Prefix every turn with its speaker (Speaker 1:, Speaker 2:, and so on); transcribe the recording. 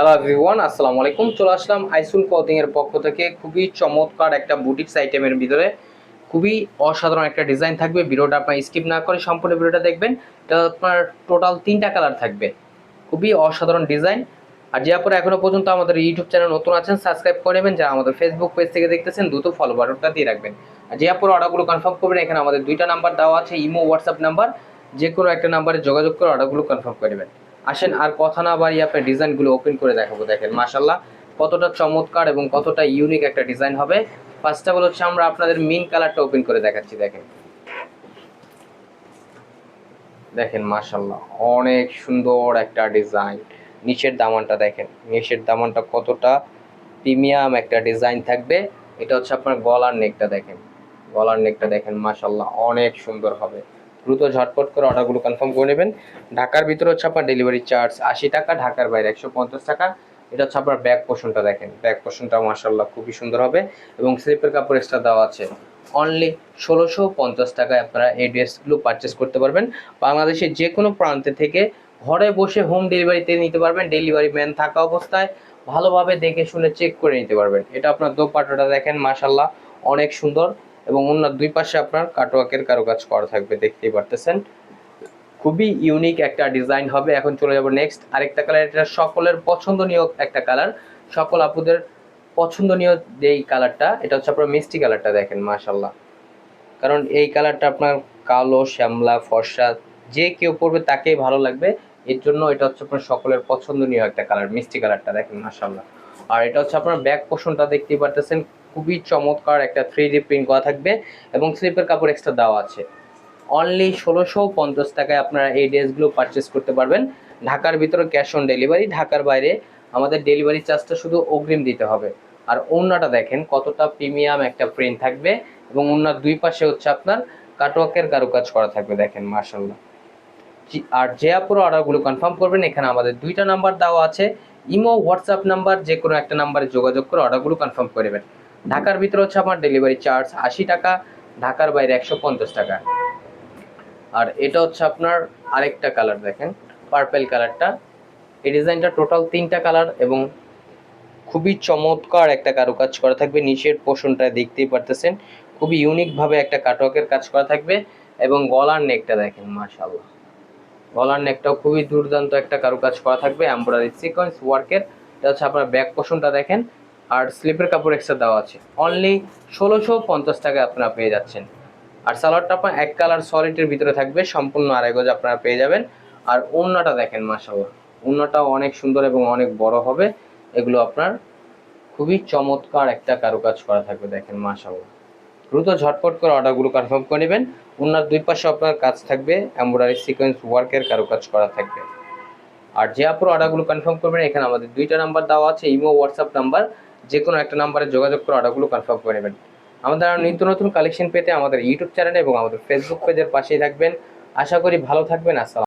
Speaker 1: Hello everyone আসসালামু আলাইকুম। চলে আসলাম আইসুল এর পক্ষ থেকে। খুবই চমৎকার একটা বুটিক্স আইটেমের ভিতরে। খুবই অসাধারণ একটা ডিজাইন থাকবে। ভিডিওটা আপনার স্কিপ না করে সম্পূর্ণ ভিডিওটা দেখবেন। এটা আপনার টোটাল তিনটা কালার থাকবে। খুবই অসাধারণ ডিজাইন আর যে আপনারা এখনও পর্যন্ত আমাদের ইউটিউব চ্যানেল নতুন আছেন সাবস্ক্রাইব করে নেবেন। যারা আমাদের ফেসবুক পেজ থেকে দেখতেছেন, দ্রুত ফলো বাটনটা দিয়ে রাখবেন। আর যে আপনারা অর্ডারগুলো কনফার্ম করবেন, এখানে আমাদের দুইটা নাম্বার দেওয়া আছে, ইমো হোয়াটসঅ্যাপ নাম্বার যে কোনো একটা নাম্বারে যোগাযোগ করে অর্ডারগুলো কনফার্ম করে নেবেন। আসেন, আর কথা না বাড়িয়ে আপনার ডিজাইনগুলো ওপেন করে দেখাবো, দেখেন মাশাল্লাহ কতটা চমৎকার এবং কতটা ইউনিক একটা ডিজাইন হবে। ফার্স্ট অফ অল হচ্ছে আমরা আপনাদের মেন কালারটা ওপেন করে দেখাচ্ছি, দেখেন। দেখেন মাশাল্লাহ অনেক সুন্দর একটা ডিজাইন নিচের দামানটা দেখেন, নিচের দামানটা কতটা প্রিমিয়াম একটা ডিজাইন থাকবে। এটা হচ্ছে আপনার গলার নেকটা দেখেন। গলার নেকটা দেখেন মাশাল্লাহ অনেক সুন্দর হবে। দ্রুত ঝটপট করে অর্ডারগুলো কনফার্ম করে নেবেন। ঢাকার ভিতরে হচ্ছে আপনার ডেলিভারি চার্জ আশি টাকা, ঢাকার বাইরে একশো পঞ্চাশ টাকা। এটা হচ্ছে আপনার ব্যাক পোষণটা দেখেন। ব্যাক পোষণটা মাশাল্লাহ খুবই সুন্দর হবে এবং স্লিপের কাপড় এক্সট্রা দেওয়া আছে। অনলি ষোলোশো পঞ্চাশ টাকায় আপনারা এই ড্রেসগুলো পারচেস করতে পারবেন। বাংলাদেশের যে কোনো প্রান্তে থেকে ঘরে বসে হোম ডেলিভারিতে নিতে পারবেন। ডেলিভারি ম্যান থাকা অবস্থায় ভালোভাবে দেখে শুনে চেক করে নিতে পারবেন। এটা আপনার দোপাট্টাটা দেখেন মাশাল্লাহ অনেক সুন্দর। এবং অন্যান্য দুই পাশে আপনার কাটওয়ার্কের কারুকাজ করা থাকবে, দেখতেই পারতেছেন। খুবই ইউনিক একটা ডিজাইন হবে। এখন চলে যাব নেক্সট আরেকটা কালার এটা সকলের পছন্দনীয় একটা কালার সকল আপুদের পছন্দনীয় যেই কালারটা এটা হচ্ছে আপনার মিষ্টি কালারটা দেখেন মাশাল্লাহ কারণ এই কালারটা আপনার কালো, শ্যামলা, ফর্সা, যে কেউ পরবে তাকেই ভালো লাগবে। এর জন্য এটা হচ্ছে আপনার সকলের পছন্দনীয় একটা কালার মিষ্টি কালারটা দেখেন মাশাল্লাহ আর এটা হচ্ছে আপনার ব্যাক পোষণটা দেখতেই পারতেছেন। খুবই চমৎকার একটা থ্রি ডি প্রিন্ট করা থাকবে এবং স্লিপের কাপড় এক্সট্রা দেওয়া আছে। অনলি ষোলোশো পঞ্চাশ টাকায় আপনারা এই ড্রেসগুলো পারচেস করতে পারবেন। ঢাকার ভিতরে ক্যাশ অন ডেলিভারি ঢাকার বাইরে আমাদের ডেলিভারি চার্জটা শুধু অগ্রিম দিতে হবে। আর ওড়নাটা দেখেন কতটা প্রিমিয়াম একটা প্রিন্ট থাকবে এবং ওড়নার দুই পাশে হচ্ছে আপনার কাটওয়ার্কের কারুকাজ করা থাকবে দেখেন মার্শাল্লাহ আর যে আপুরো অর্ডারগুলো কনফার্ম করবেন, এখানে আমাদের দুইটা নাম্বার দেওয়া আছে। ইমো হোয়াটসঅ্যাপ নাম্বার যে কোনো একটা নাম্বারে যোগাযোগ করে অর্ডারগুলো কনফার্ম করে নেবেন। ঢাকার ভিতরে হচ্ছে আমার ডেলিভারি চার্জ আশি টাকা, ঢাকার বাইরে একশো পঞ্চাশ টাকা। আর এটা হচ্ছে আপনার আরেকটা কালার দেখেন পার্পেল কালারটা এই ডিজাইনটা টোটাল তিনটা কালার এবং খুবই চমৎকার একটা কারুকাজ করা থাকবে। নিচের পোর্শনটা দেখতেই পারতেছেন, খুবই ইউনিকভাবে একটা কাটওয়ার্কের কাজ করা থাকবে এবং গলার নেকটা দেখেন মাশাল্লাহ গলার নেকটাও খুবই দুর্দান্ত একটা কারুকাজ করা থাকবে এমব্রয়ডারি সিকোয়েন্স ওয়ার্কের এটা হচ্ছে আপনার ব্যাক পোর্শনটা দেখেন আর স্লিপের কাপড় এক্সট্রা দেওয়া আছে। অনলি ষোলোশো পঞ্চাশ টাকায় আপনারা পেয়ে যাচ্ছেন। আর সালোয়ারটা আপনার এক কালার সলিডের ভিতরে থাকবে, সম্পূর্ণ আড়াই গজ আপনারা পেয়ে যাবেন। আর ওড়নাটা দেখেন মাশাল্লাহ ওড়নাটাও অনেক সুন্দর এবং অনেক বড় হবে। এগুলো আপনার খুবই চমৎকার একটা কারুকাজ করা থাকবে, দেখেন মাশাল্লাহ দ্রুত ঝটপট করে অর্ডারগুলো কনফার্ম করে নেবেন। ওনার দুই পাশে আপনার কাজ থাকবে এমব্রয়ডারি সিকোয়েন্স ওয়ার্কের কারুকাজ করা থাকবে। আর যে আপুর অর্ডারগুলো কনফার্ম করবেন, এখানে আমাদের দুইটা নাম্বার দেওয়া আছে, ইমো হোয়াটসঅ্যাপ নাম্বার যে কোনো একটা নাম্বারে যোগাযোগ করে অর্ডারগুলো কনফার্ম করে নেবেন। আমাদের আরও নিত্য নতুন কালেকশন পেতে আমাদের ইউটিউব চ্যানেল এবং আমাদের ফেসবুক পেজের পাশেই থাকবেন। আশা করি ভালো থাকবেন, আসসালাম